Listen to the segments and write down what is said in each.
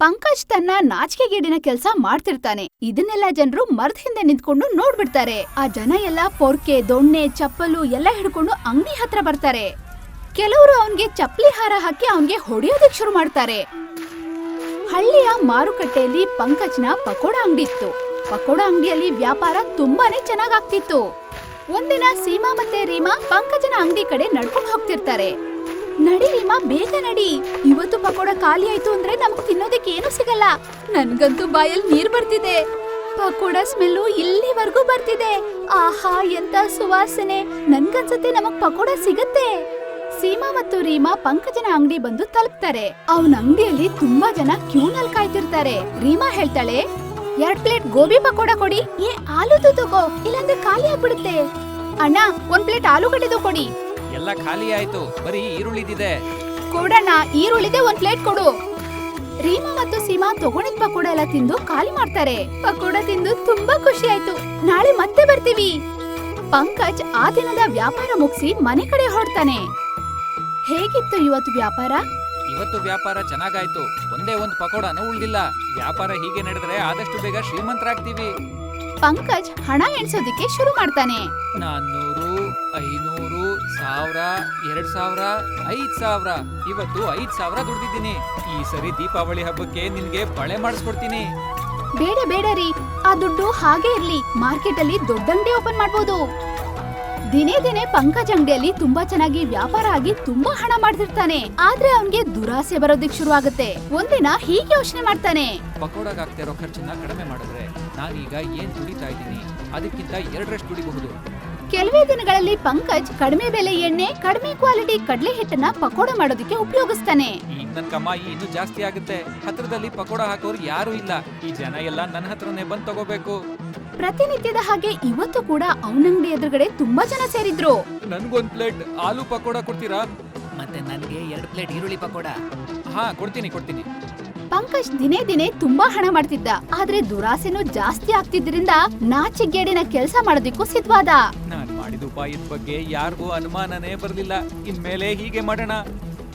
ಪಂಕಜ್ ತನ್ನ ನಾಚಿಕೆಗೇಡಿನ ಕೆಲಸ ಮಾಡ್ತಿರ್ತಾನೆ. ಇದನ್ನೆಲ್ಲ ಜನರು ಮರದ ಹಿಂದೆ ನಿಂತ್ಕೊಂಡು ನೋಡ್ಬಿಡ್ತಾರೆ. ಆ ಜನ ಎಲ್ಲ ಪೊರ್ಕೆ, ದೊಣ್ಣೆ, ಚಪ್ಪಲು ಎಲ್ಲ ಹಿಡ್ಕೊಂಡು ಅಂಗಡಿ ಹತ್ರ ಬರ್ತಾರೆ. ಕೆಲವರು ಅವನ್ಗೆ ಚಪ್ಪಲಿ ಹಾರ ಹಾಕಿ ಅವನ್ಗೆ ಹೊಡೆಯೋದಕ್ಕೆ ಶುರು ಮಾಡ್ತಾರೆ. ಹಳ್ಳಿಯ ಮಾರುಕಟ್ಟೆಯಲ್ಲಿ ಪಂಕಜ್ನ ಪಕೋಡ ಅಂಗಡಿ ಇತ್ತು. ಪಕೋಡ ಅಂಗಡಿಯಲ್ಲಿ ವ್ಯಾಪಾರ ತುಂಬಾನೇ ಚೆನ್ನಾಗಾಗ್ತಿತ್ತು ಒಂದಿನ ಸೀಮಾ ಮತ್ತೆ ರೀಮಾ ಪಂಕಜನ ಅಂಗಡಿ ಕಡೆ ನಡ್ಕೊಂಡು ಹೋಗ್ತಿರ್ತಾರೆ. ನಡಿ ರೀಮಾ ಬೇಗ ನಡಿ. ಇವತ್ತು ಪಕೋಡ ಖಾಲಿ ಆಯ್ತು ಅಂದ್ರೆ ನಮಗ್ ತಿನ್ನೋದಕ್ಕೆ ಏನು ಸಿಗಲ್ಲ. ನನ್ಗಂತೂ ಬಾಯಲ್ಲಿ ನೀರ್ ಬರ್ತಿದೆ. ಪಕೋಡ ಸ್ಮೆಲ್ಲು ಇಲ್ಲಿವರೆಗೂ ಬರ್ತಿದೆ. ಆಹಾ ಎಂತ ಸುವಾಸನೆ. ನನ್ಗನ್ಸತ್ತೆ ನಮಗ್ ಪಕೋಡ ಸಿಗತ್ತೆ. ಸೀಮಾ ಮತ್ತು ರೀಮಾ ಪಂಕಜನ ಅಂಗಡಿ ಬಂದು ತಲುಪ್ತಾರೆ. ಅವನ ಅಂಗಡಿಯಲ್ಲಿ ತುಂಬಾ ಜನ ಕ್ಯೂನಲ್ಲಿ ಕಾಯ್ತಿರ್ತಾರೆ. ರೀಮಾ ಹೇಳ್ತಾಳೆ, ಎರಡ್ ಪ್ಲೇಟ್ ಗೋಬಿ ಪಕೋಡ ಕೊಡಿ. ಏ, ಆಲೂದು ತಗೋ. ಇಲ್ಲಾಂದ್ರೆ ಖಾಲಿ ಆಗ್ಬಿಡುತ್ತೆ. ಅಣ್ಣ, ಒಂದ್ ಪ್ಲೇಟ್ ಆಲೂಗಡ್ಡೆದು ಕೊಡಿ. ಎಲ್ಲ ಖಾಲಿ ಆಯ್ತು. ಬರೀ ಈರುಳ್ಳಿದಿದೆ. ಕೊಡಣ್ಣ ಈರುಳ್ಳಿದೆ ಒಂದ್ ಪ್ಲೇಟ್ ಕೊಡು. ರೀಮಾ ಮತ್ತು ಸೀಮಾ ತಗೊಂಡಿದ್ ಪಕೋಡ ಎಲ್ಲ ತಿಂದು ಖಾಲಿ ಮಾಡ್ತಾರೆ. ಪಕೋಡ ತಿಂದು ತುಂಬಾ ಖುಷಿ ಆಯ್ತು. ನಾಳೆ ಮತ್ತೆ ಬರ್ತೀವಿ. ಪಂಕಜ್ ಆ ದಿನದ ವ್ಯಾಪಾರ ಮುಗಿಸಿ ಮನೆ ಕಡೆ ಹೊರಡ್ತಾನೆ. ಹೇಗಿತ್ತು ಇವತ್ತು ವ್ಯಾಪಾರ? ಇವತ್ತು ವ್ಯಾಪಾರ ಚೆನ್ನಾಗಾಯ್ತು. ಒಂದೇ ಒಂದು ಪಕೋಡನೂ ಉಳ್ದಿಲ್ಲ. ವ್ಯಾಪಾರ ಹೀಗೆ ನಡೆದ್ರೆ ಆದಷ್ಟು ಬೇಗ ಶ್ರೀಮಂತರಾಗ್ತೀವಿ. ಪಂಕಜ್ ಹಣ ಎಣ್ಸೋದಿಕ್ಕೆ ಶುರು ಮಾಡ್ತಾನೆ. ನಾನ್ನೂರು ಐನೂರು ಸಾವಿರ ಎರಡ್ ಸಾವಿರ ಐದ್ ಸಾವಿರ. ಇವತ್ತು ಐದ್ ಸಾವಿರ ದುಡ್ದಿದ್ದೀನಿ. ಈ ಸರಿ ದೀಪಾವಳಿ ಹಬ್ಬಕ್ಕೆ ನಿನ್ಗೆ ಬಳೆ ಮಾಡಿಸ್ಕೊಡ್ತೀನಿ. ಬೇಡ ಬೇಡ ರೀ. ಆ ದುಡ್ಡು ಹಾಗೆ ಇರ್ಲಿ. ಮಾರ್ಕೆಟ್ ಅಲ್ಲಿ ದೊಡ್ಡ ಅಂಗಡಿ ಓಪನ್ ಮಾಡ್ಬೋದು. ದಿನೇ ದಿನೇ ಪಂಕಜ್ ಅಂಗಡಿಯಲ್ಲಿ ತುಂಬಾ ಚೆನ್ನಾಗಿ ವ್ಯಾಪಾರ ಆಗಿ ತುಂಬಾ ಹಣ ಮಾಡ್ತಿರ್ತಾನೆ. ಆದ್ರೆ ಅವನ್ಗೆ ದುರಾಸೆ ಬರೋದಿಕ್ ಶುರು ಆಗುತ್ತೆ ಒಂದಿನ ಹೀಗೆ ಯೋಚನೆ ಮಾಡ್ತಾನೆ. ಪಕೋಡಾಗ್ ಆಗ್ತಾ ಇರೋ ಖರ್ಚನ್ನ ಕಡಿಮೆ ಮಾಡಿದ್ರೆ ನಾನೀಗ ಏನ್ ದುಡಿತಾ ಇದ್ದೀನಿ? ಅದಕ್ಕಿಂತ ಎರಡರಷ್ಟು ದುಡಿಬಹುದು. ಕೆಲವೇ ದಿನಗಳಲ್ಲಿ ಪಂಕಜ್ ಕಡಿಮೆ ಬೆಲೆ ಎಣ್ಣೆ ಕಡಿಮೆ ಕ್ವಾಲಿಟಿ ಕಡಲೆ ಹಿಟ್ಟನ್ನ ಪಕೋಡ ಮಾಡೋದಕ್ಕೆ ಉಪಯೋಗಿಸ್ತಾನೆ. ಈಗ ನನ್ ಕಮಾಯಿ ಇನ್ನೂ ಜಾಸ್ತಿ ಆಗುತ್ತೆ. ಹತ್ರದಲ್ಲಿ ಪಕೋಡ ಹಾಕೋರು ಯಾರು ಇಲ್ಲ. ಈ ಜನ ಎಲ್ಲ ನನ್ನ ಹತ್ರನೇ ಬಂದ್ ತಗೋಬೇಕು. ಪ್ರತಿನಿತ್ಯದ ಹಾಗೆ ಇವತ್ತು ಕೂಡ ಅವನಂಗಡಿ ಎದುರುಗಡೆ ತುಂಬಾ ಜನ ಸೇರಿದ್ರು. ನನ್ಗೊಂದ್ ಪ್ಲೇಟ್ ಆಲೂ ಪಕೋಡ ಕೊಡ್ತೀರಾ? ಮತ್ತೆ ನನ್ಗೆ ಎರಡು ಪ್ಲೇಟ್ ಈರುಳ್ಳಿ ಪಕೋಡ. ಹಾ ಕೊಡ್ತೀನಿ ಕೊಡ್ತೀನಿ. ಪಂಕಜ್ ದಿನೇ ದಿನೇ ತುಂಬಾ ಹಣ ಮಾಡ್ತಿದ್ದ. ಆದ್ರೆ ದುರಾಸೆನೂ ಜಾಸ್ತಿ ಆಗ್ತಿದ್ರಿಂದ ನಾಚಿಗೇಡಿನ ಕೆಲಸ ಮಾಡೋದಿಕ್ಕೂ ಸಿದ್ಧವಾದ. ನಾನ್ ಮಾಡಿದ ಉಪಾಯದ ಬಗ್ಗೆ ಯಾರಿಗೂ ಅನುಮಾನನೇ ಬರಲಿಲ್ಲ. ಇನ್ಮೇಲೆ ಹೀಗೆ ಮಾಡೋಣ.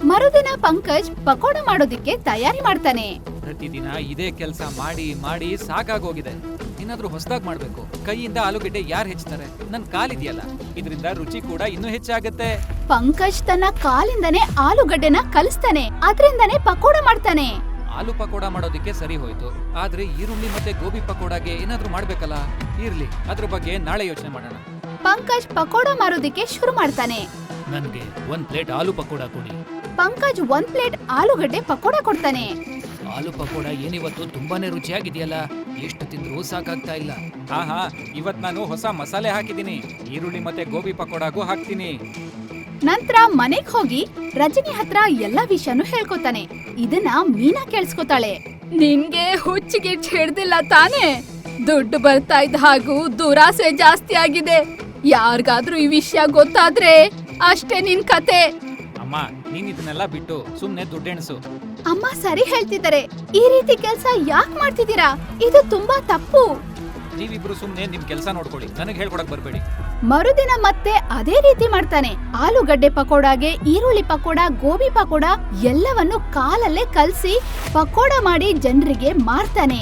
ಮರುದಿನ ಪಂಕಜ್ ಪಕೋಡ ಮಾಡೋದಿಕ್ಕೆ ತಯಾರಿ ಮಾಡ್ತಾನೆ. ಪ್ರತಿದಿನ ಇದೇ ಕೆಲಸ ಮಾಡಿ ಮಾಡಿ ಸಾಕಾಗೋಗಿದೆ. ಏನಾದ್ರೂ ಹೊಸದಾಗಿ ಮಾಡ್ಬೇಕು. ಕೈಯಿಂದ ಆಲೂಗಡ್ಡೆ ಯಾರು ಹೆಚ್ಚುತ್ತಾರೆ ನನ್ ಕಾಲಿದೆಯಲ್ಲ. ಇದರಿಂದ ರುಚಿ ಕೂಡ ಇನ್ನೂ ಹೆಚ್ಚಾಗತ್ತೆ. ಪಂಕಜ್ ತನ್ನ ಕಾಲಿಂದನೇ ಆಲೂಗಡ್ಡೆನ ಕಲಿಸ್ತಾನೆ. ಅದರಿಂದನೇ ಪಕೋಡ ಮಾಡ್ತಾನೆ. ಆಲೂ ಪಕೋಡ ಮಾಡೋದಕ್ಕೆ ಸರಿ ಹೋಯ್ತು. ಆದ್ರೆ ಈರುಳ್ಳಿ ಮತ್ತೆ ಗೋಬಿ ಪಕೋಡಾಗೆ ಏನಾದ್ರೂ ಮಾಡ್ಬೇಕಲ್ಲ? ಇರ್ಲಿ ಅದ್ರ ಬಗ್ಗೆ ನಾಳೆ ಯೋಚನೆ ಮಾಡೋಣ. ಪಂಕಜ್ ಪಕೋಡ ಮಾರೋದಿಕ್ಕೆ ಶುರು ಮಾಡ್ತಾನೆ. ನನ್ಗೆ ಒಂದ್ ಪ್ಲೇಟ್ ಆಲೂ ಪಕೋಡ ಕೊಡಿ. ಪಂಕಜ್ ಒಂದ್ ಪ್ಲೇಟ್ ಆಲೂಗಡ್ಡೆ ಪಕೋಡ ಕೊಡ್ತಾನೆ. ಆಲೂ ಪಕೋಡ ಏನಿವತ್ತು ತುಂಬಾನೇ ರುಚಿಯಾಗಿದೆಯಲ್ಲ? ಎಷ್ಟು ತಿಂದ್ರೂ ಸಾಕಾಗ್ತಾ ಇಲ್ಲ. ಹಾ ಹಾ ಇವತ್ ನಾನು ಹೊಸ ಮಸಾಲೆ ಹಾಕಿದ್ದೀನಿ. ಈರುಳ್ಳಿ ಮತ್ತೆ ಗೋಬಿ ಪಕೋಡಾಗೂ ಹಾಕ್ತೀನಿ. ನಂತರ ಮನೆಗ್ ಹೋಗಿ ರಜನಿ ಹತ್ರ ಎಲ್ಲಾ ವಿಷಯನು ಹೇಳ್ಕೊತಾನೆ. ಇದನ್ನ ಮೀನಾ ಕೇಳಿಸ್ಕೊತಾಳೆ. ನಿನ್ಗೆ ಹುಚ್ಚಿಗೆ ಹಿಡ್ದಿಲ್ಲ ತಾನೇ? ದುಡ್ಡು ಬರ್ತಾ ಇದ್ದ ಹಾಗೂ ದುರಾಸೆ ಜಾಸ್ತಿ ಆಗಿದೆ. ಯಾರಿಗಾದ್ರೂ ಈ ವಿಷಯ ಗೊತ್ತಾದ್ರೆ ಅಷ್ಟೇ ನಿನ್ ಕತೆ. ಅಮ್ಮ ನೀನ್ ಇದನ್ನೆಲ್ಲ ಬಿಟ್ಟು ಸುಮ್ನೆ ದುಡ್ಡೆಣಸು ಅಮ್ಮ ಸರಿ ಹೇಳ್ತಿದ್ದಾರೆ. ಈ ರೀತಿ ಕೆಲ್ಸ ಯಾಕ್ ಮಾಡ್ತಿದ್ದೀರಾ? ಇದು ತುಂಬಾ ತಪ್ಪು. ನೀವಿಬ್ರು ಸುಮ್ನೆ ನಿಮ್ ಕೆಲಸ ನೋಡ್ಕೊಳ್ಳಿ. ನನಗೆ ಹೇಳ್ಕೊಡಕ್ ಬರ್ಬೇಡಿ. ಮರುದಿನ ಮತ್ತೆ ಅದೇ ರೀತಿ ಮಾಡ್ತಾನೆ. ಆಲೂಗಡ್ಡೆ ಪಕೋಡಾಗೆ ಈರುಳ್ಳಿ ಪಕೋಡ ಗೋಬಿ ಪಕೋಡ ಎಲ್ಲವನ್ನು ಕಾಲಲ್ಲೇ ಕಲ್ಸಿ ಪಕೋಡ ಮಾಡಿ ಜನರಿಗೆ ಮಾರ್ತಾನೆ.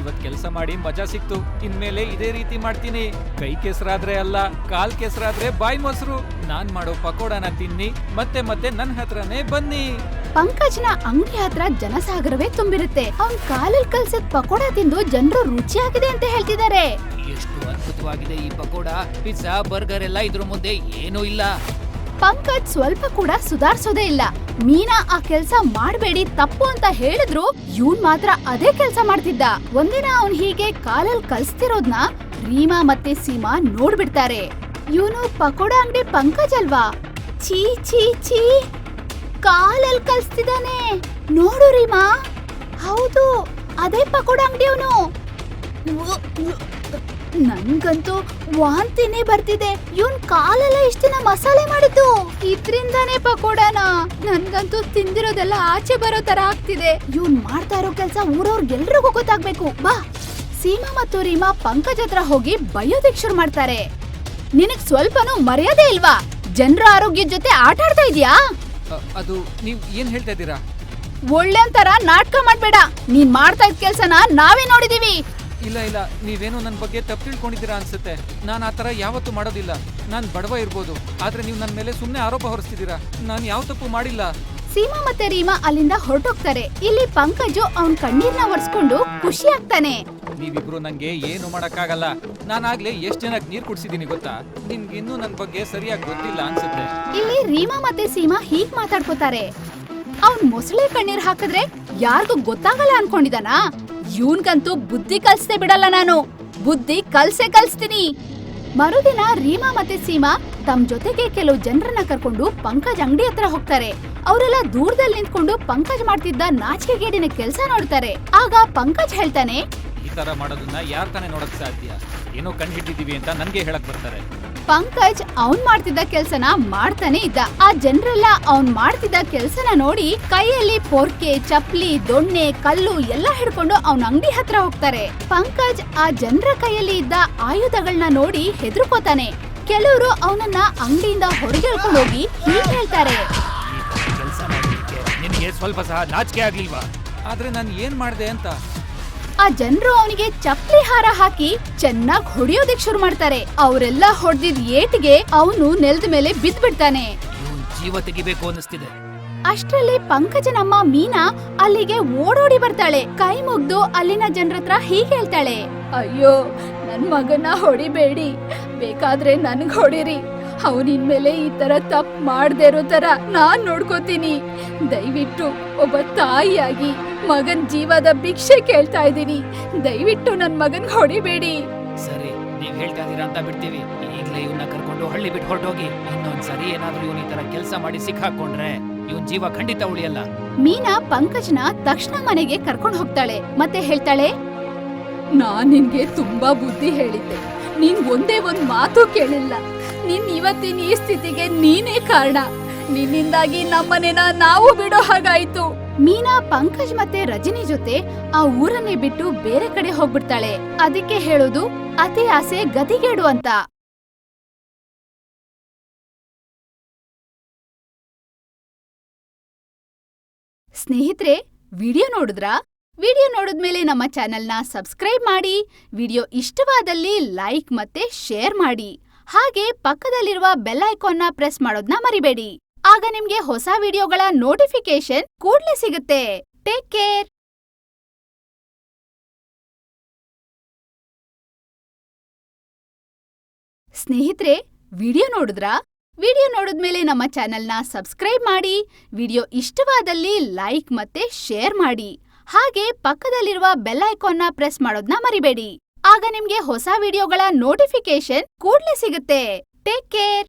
ಇವತ್ ಕೆಲಸ ಮಾಡಿ ಮಜಾ ಸಿಕ್ತು. ಇನ್ಮೇಲೆ ಇದೇ ರೀತಿ ಮಾಡ್ತೀನಿ. ಕೈ ಕೆಸರಾದ್ರೆ ಅಲ್ಲ ಕಾಲ್ ಕೆಸರಾದ್ರೆ ಬಾಯಿ ಮೊಸರು. ನಾನ್ ಮಾಡೋ ಪಕೋಡನ ತಿನ್ನಿ ಮತ್ತೆ ಮತ್ತೆ ನನ್ನ ಹತ್ರನೇ ಬನ್ನಿ. ಪಂಕಜ್ನ ಅಂಗಡಿ ಹತ್ರ ಜನಸಾಗರವೇ ತುಂಬಿರುತ್ತೆ. ಅವ್ನ ಕಾಲಲ್ಲಿ ಕಲ್ಸಿದ ಪಕೋಡ ತಿಂದು ಜನರು ರುಚಿಯಾಗಿದೆ ಅಂತ ಹೇಳ್ತಿದ್ದಾರೆ ಎಷ್ಟು ಅದ್ಭುತವಾಗಿದೆ ಈ ಪಕೋಡ. ಪಿಜ್ಜಾ ಬರ್ಗರ್ ಎಲ್ಲ ಇದ್ರ ಮುಂದೆ ಏನೂ ಇಲ್ಲ. ಪಂಕಜ್ ಸ್ವಲ್ಪ ಕೂಡ ಸುಧಾರಿಸೋದೇ ಇಲ್ಲ. ಮೀನಾ ಆ ಕೆಲ್ಸ ಮಾಡಬೇಡಿ ತಪ್ಪು ಅಂತ ಹೇಳಿದ್ರು ಇವ್ನ್ ಮಾತ್ರ ಅದೇ ಕೆಲ್ಸ ಮಾಡ್ತಿದ್ದ. ಒಂದಿನ ಅವನ್ ಹೀಗೆ ಕಾಲಲ್ಲಿ ಕಲ್ಸ್ತಿರೋದ್ನ ರೀಮಾ ಮತ್ತೆ ಸೀಮಾ ನೋಡ್ಬಿಡ್ತಾರೆ. ಇವನು ಪಕೋಡ ಅಂಗಡಿ ಪಂಕಜ್ ಅಲ್ವಾ? ಛೀ ಛೀ ಛೀ. ಕಾಲಲ್ಲಿ ಕಲ್ಸ್ತಿದಾನೆ ನೋಡು ರೀಮಾ. ಹೌದು, ಅದೇ ಪಕೋಡ ಅಂಗಡಿಯವನು. ನನ್ಗಂತೂ ವಾಂತಿನೇ ಬರ್ತಿದೆ. ಇವನ್ ಕಾಲೆಲ್ಲ ಇಷ್ಟ ದಿನ ಮಸಾಲೆ ಮಾಡಿದ್ದು. ಇದ್ರಿಂದಾನೇ ಪಕೋಡನ. ನನ್ಗಂತೂ ತಿಂದಿರೋದೆಲ್ಲ ಆಚೆ ಬರೋ ತರ ಆಗ್ತಿದೆ. ಇವನ್ ಮಾಡ್ತಾ ಇರೋ ಕೆಲ್ಸ ಊರವ್ರಿಗೆಲ್ರಿಗೂ ಗೊತ್ತಾಗ್ಬೇಕು. ಬಾ. ಸೀಮಾ ಮತ್ತು ರೀಮಾ ಪಂಕಜ್ ಹತ್ರ ಹೋಗಿ ಬಯೋದಿಕ್ ಶುರು ಮಾಡ್ತಾರೆ. ನಿನಗ್ ಸ್ವಲ್ಪನೂ ಮರ್ಯಾದೆ ಇಲ್ವಾ? ಜನರ ಆರೋಗ್ಯದ ಜೊತೆ ಆಟ ಆಡ್ತಾ ಇದೀಯಾ? ಅದು ನೀವ್ ಏನ್ ಹೇಳ್ತಾ ಇದ್ದೀರಾ? ಒಳ್ಳೆ ತರ ನಾಟಕ ಮಾಡ್ಬೇಡ. ನೀನ್ ಮಾಡ್ತಾ ಇದ್ ಕೆಲ್ಸನ ನಾವೇ ನೋಡಿದೀವಿ. ಇಲ್ಲ ಇಲ್ಲ ನೀವೇನೋ ನನ್ನ ಬಗ್ಗೆ ತಪ್ಪು ತಿಳ್ಕೊಂಡಿದ್ದೀರಾ ಅನ್ಸುತ್ತೆ. ನಾನು ಆ ಥರ ಯಾವತ್ತೂ ಮಾಡೋದಿಲ್ಲ. ನಾನು ಬಡವ ಇರ್ಬೋದು. ಆದ್ರೆ ನೀವು ನನ್ನ ಮೇಲೆ ಸುಮ್ಮನೆ ಆರೋಪ ಹೊರಿಸ್ತಿದ್ದೀರಾ? ನಾನು ಯಾವ ತಪ್ಪು ಮಾಡಿಲ್ಲ. ಸೀಮಾ ಮತ್ತೆ ರೀಮಾ ಅಲ್ಲಿಂದ ಹೊರಟೋಗ್ತಾರೆ. ಇಲ್ಲಿ ಪಂಕಜು ಅವನ್ ಕಣ್ಣೀರ್ನ ಒರೆಸ್ಕೊಂಡು ಖುಷಿ ಆಗ್ತಾನೆ ನೀವಿಬ್ರು ನಂಗೆ ಏನು ಮಾಡಕ್ಕಾಗಲ್ಲ. ನಾನಾಗ್ಲೇ ಎಷ್ಟ್ ಜನಕ್ಕೆ ನೀರ್ ಕುಡ್ಸಿದೀನಿ ಗೊತ್ತಾ? ನಿಮ್ಗೆ ಇನ್ನೂ ನನ್ನ ಬಗ್ಗೆ ಸರಿಯಾಗಿ ಗೊತ್ತಿಲ್ಲ ಅನ್ಸುತ್ತೆ. ಇಲ್ಲಿ ರೀಮಾ ಮತ್ತೆ ಸೀಮಾ ಹೀಗ್ ಮಾತಾಡ್ಕೋತಾರೆ. ಅವ್ನ್ ಮೊಸಳೆ ಕಣ್ಣೀರ್ ಹಾಕಿದ್ರೆ ಯಾರಿಗೂ ಗೊತ್ತಾಗಲ್ಲ ಅನ್ಕೊಂಡಿದಾನ ಇವನ್ಗಂತೂ ಬುದ್ಧಿ ಕಲ್ಸದೆ ಬಿಡಲ್ಲ ನಾನು. ಬುದ್ಧಿ ಕಲ್ಸೆ ಕಲ್ಸ್ತೀನಿ. ಮರುದಿನ ರೀಮಾ ಮತ್ತೆ ಸೀಮಾ ತಮ್ ಜೊತೆಗೆ ಕೆಲವು ಜನರನ್ನ ಕರ್ಕೊಂಡು ಪಂಕಜ್ ಅಂಗಡಿ ಹತ್ರ ಹೋಗ್ತಾರೆ. ಅವರೆಲ್ಲ ದೂರದಲ್ಲಿ ನಿಂತ್ಕೊಂಡು ಪಂಕಜ್ ಮಾಡ್ತಿದ್ದ ನಾಚಿಕೆಗೇಡಿನ ಕೆಲಸ ನೋಡ್ತಾರೆ. ಆಗ ಪಂಕಜ್ ಹೇಳ್ತಾನೆ ಈ ತರ ಮಾಡೋದನ್ನ ಯಾರ್ ತಾನೇ ನೋಡಕ್ ಸಾಧ್ಯ? ಏನೋ ಕಂಡು ಹಿಡಿದಿದೀವಿ ಅಂತ ನನ್ಗೆ ಹೇಳಕ್ ಬರ್ತಾರೆ. ಪಂಕಜ್ ಅವನ್ ಮಾಡ್ತಿದ್ದ ಕೆಲ್ಸನ ಮಾಡ್ತಾನೆ ಇದ್ದ. ಆ ಜನರೆಲ್ಲ ಅವನ್ ಮಾಡ್ತಿದ್ದ ಕೆಲ್ಸನ ನೋಡಿ ಕೈಯಲ್ಲಿ ಪೊರ್ಕೆ ಚಪ್ಲಿ ದೊಣ್ಣೆ ಕಲ್ಲು ಎಲ್ಲ ಹಿಡ್ಕೊಂಡು ಅವನ ಅಂಗಡಿ ಹತ್ರ ಹೋಗ್ತಾರೆ. ಪಂಕಜ್ ಆ ಜನರ ಕೈಯಲ್ಲಿ ಇದ್ದ ಆಯುಧಗಳನ್ನ ನೋಡಿ ಹೆದರ್ಕೋತಾನೆ. ಕೆಲವರು ಅವನನ್ನ ಅಂಗಡಿಯಿಂದ ಹೊರಗೆ ಎಳ್ಕೊಂಡು ಹೋಗಿ ಹೀಗೆ ಹೇಳ್ತಾರೆ. ಕೆಲಸ ಮಾಡಲಿಕ್ಕೆ ನಿನಗೆ ಸ್ವಲ್ಪ ಸಹ ನಾಚಿಕೆ ಆಗ್ಲಿಲ್ವಾ? ಆದ್ರೆ ನಾನು ಏನ್ ಮಾಡ್ದೆ ಅಂತ? ಆ ಜನರು ಅವನಿಗೆ ಚಪ್ಪಲಿ ಹಾರ ಹಾಕಿ ಚೆನ್ನಾಗ್ ಹೊಡಿಯೋದಕ್ ಶುರು ಮಾಡ್ತಾರೆ. ಅವರೆಲ್ಲ ಹೊಡೆದಿದ್ ಏಟಿಗೆ ಅವನು ನೆಲದ ಮೇಲೆ ಬಿದ್ದ್ ಬಿಡ್ತಾನೆ ಇವನ್ ಜೀವ ತೆಗಿಬೇಕು ಅನ್ನಿಸ್ತಿದೆ. ಅಷ್ಟ್ರಲ್ಲಿ ಪಂಕಜನಮ್ಮ ಮೀನಾ ಅಲ್ಲಿಗೆ ಓಡೋಡಿ ಬರ್ತಾಳೆ. ಕೈ ಮುಗ್ದು ಅಲ್ಲಿನ ಜನರತ್ರ ಹೀಗೆ ಹೇಳ್ತಾಳೆ ಅಯ್ಯೋ ನನ್ ಮಗನ ಹೊಡಿಬೇಡಿ. ಬೇಕಾದ್ರೆ ನನಗೆ ಹೊಡಿರಿ. ಅವನಿನ್ಮೇಲೆ ಈ ತರ ತಪ್ಪು ಮಾಡದೇ ಇರೋ ತರ ನಾನ್ ನೋಡ್ಕೋತೀನಿ. ದಯವಿಟ್ಟು ಒಬ್ಬ ತಾಯಿಯಾಗಿ ಮಗನ್ ಜೀವದ ಭಿಕ್ಷೆ ಕೇಳ್ತಾ ಇದ್ದೀನಿ. ದಯವಿಟ್ಟು ನನ್ನ ಮಗನ್ ಹೊಡಿಬೇಡಿ. ಸರಿ ನೀವ್ ಹೇಳ್ತಾ ಇದೀರಾ ಅಂತ ಬಿಡ್ತೀವಿ. ಈಗ್ಲೇ ಇವನ್ನ ಕರ್ಕೊಂಡು ಹಳ್ಳಿ ಬಿಟ್ಟು ಹೊರಟೋಗಿ ಇನ್ನೊಂದ್ ಸರಿ ಏನಾದ್ರೂ ಇವನ್ ಈ ತರ ಕೆಲಸ ಮಾಡಿ ಸಿಕ್ಕಾಕೊಂಡ್ರೆ ಇವನ್ ಜೀವ ಖಂಡಿತ ಉಳಿಯಲ್ಲ. ಮೀನಾ ಪಂಕಜ್ನ ತಕ್ಷಣ ಮನೆಗೆ ಕರ್ಕೊಂಡು ಹೋಗ್ತಾಳೆ. ಮತ್ತೆ ಹೇಳ್ತಾಳೆ? ನಾನ್ ನಿನ್ಗೆ ತುಂಬಾ ಬುದ್ಧಿ ಹೇಳಿದ್ದೆ. ನೀನ್ ಒಂದೇ ಒಂದ್ ಮಾತು ಕೇಳಿಲ್ಲ. ನಿನ್ ಇವತ್ತಿನ ಈ ಸ್ಥಿತಿಗೆ ನೀನೇ ಕಾರಣ. ನಿನ್ನಿಂದಾಗಿ ನಮ್ಮನೆನ ನಾವು ಬಿಡೋ ಹಾಗಾಯ್ತು. ಮೀನಾ, ಪಂಕಜ್ ಮತ್ತೆ ರಜನಿ ಜೊತೆ ಆ ಊರನ್ನೇ ಬಿಟ್ಟು ಬೇರೆ ಕಡೆ ಹೋಗ್ಬಿಡ್ತಾಳೆ. ಅದಕ್ಕೆ ಹೇಳೋದು, ಅತಿ ಆಸೆ ಗತಿಗೇಡು ಅಂತ. ಸ್ನೇಹಿತರೆ, ವಿಡಿಯೋ ನೋಡಿದ್ರಾ? ವಿಡಿಯೋ ನೋಡಿದ್ಮೇಲೆ ನಮ್ಮ ಚಾನೆಲ್ನ ಸಬ್ಸ್ಕ್ರೈಬ್ ಮಾಡಿ, ವಿಡಿಯೋ ಇಷ್ಟವಾದಲ್ಲಿ ಲೈಕ್ ಮತ್ತೆ ಶೇರ್ ಮಾಡಿ. ಹಾಗೆ ಪಕ್ಕದಲ್ಲಿರುವ ಬೆಲ್ ಐಕಾನ್ನ ಪ್ರೆಸ್ ಮಾಡೋದ್ನ ಮರಿಬೇಡಿ. ಆಗ ನಿಮ್ಗೆ ಹೊಸ ವಿಡಿಯೋಗಳ ನೋಟಿಫಿಕೇಶನ್ ಕೂಡ್ಲೇ ಸಿಗುತ್ತೆ. ಟೇಕ್ ಕೇರ್ ಸ್ನೇಹಿತರೆ, ವಿಡಿಯೋ ನೋಡಿದ್ರಾ? ವಿಡಿಯೋ ನೋಡಿದ್ಮೇಲೆ ನಮ್ಮ ಚಾನೆಲ್ನ ಸಬ್ಸ್ಕ್ರೈಬ್ ಮಾಡಿ, ವಿಡಿಯೋ ಇಷ್ಟವಾದಲ್ಲಿ ಲೈಕ್ ಮತ್ತೆ ಶೇರ್ ಮಾಡಿ. ಹಾಗೆ ಪಕ್ಕದಲ್ಲಿರುವ ಬೆಲ್ ಐಕಾನ್ನ ಪ್ರೆಸ್ ಮಾಡೋದ್ನ ಮರಿಬೇಡಿ. ಆಗ ನಿಮ್ಗೆ ಹೊಸ ವಿಡಿಯೋಗಳ ನೋಟಿಫಿಕೇಶನ್ ಕೂಡ್ಲೇ ಸಿಗುತ್ತೆ. Take care